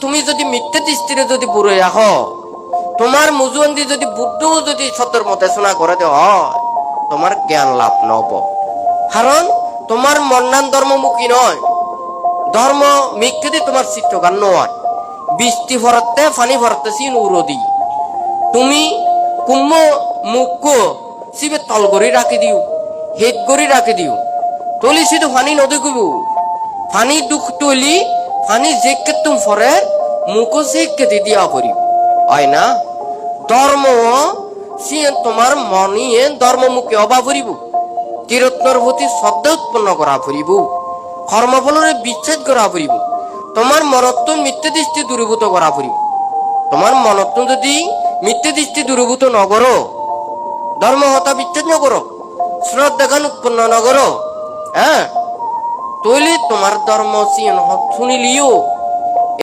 তুমি যদি মিথ্যে দৃষ্টিরে যদি বুড়ে আহ তোমার মুজুয়ান্দি যদি বুদ্ধ যদি সত্যের মতে শোনা করে দেওয়া হয় তোমার জ্ঞান লাভ নব কারণ তোমার মন্নান ধর্মমুখী নয় ধর্ম মিথ্যে তোমার চিত্রকার নয় বৃষ্টি ভরতে ফানি ভরতে সিন উরদি তুমি কুম্ভ মুখ সিবে তল করে রাখি দিও, হেদ করে রাখি দিও। তলি শুধু ফানি নদী কইব ফানি দুঃখ তলি ফানি জেকে তুম ফরে মুখ দি দিয়া করিব। হয় না ধর্ম সিয়ে তোমার মনিয়ে ধর্মমুখী অবা ফুরিব তীরত্নর প্রতি শ্রদ্ধা উৎপন্ন করা ফুরিব কর্মফলরে বিচ্ছেদ করা ফুরিব তোমার মনত্ব মিথ্যে দৃষ্টি দূরীভূত করা ফুরিব তোমার মনত্ব যদি মিথ্যে দৃষ্টি দূরীভূত নগর ধর্ম হতা বিচ্ছেদ নগর শ্রদ্ধাগান উৎপন্ন নগর হ্যাঁ? তৈলি তোমার ধর্ম সিন শুনিলিও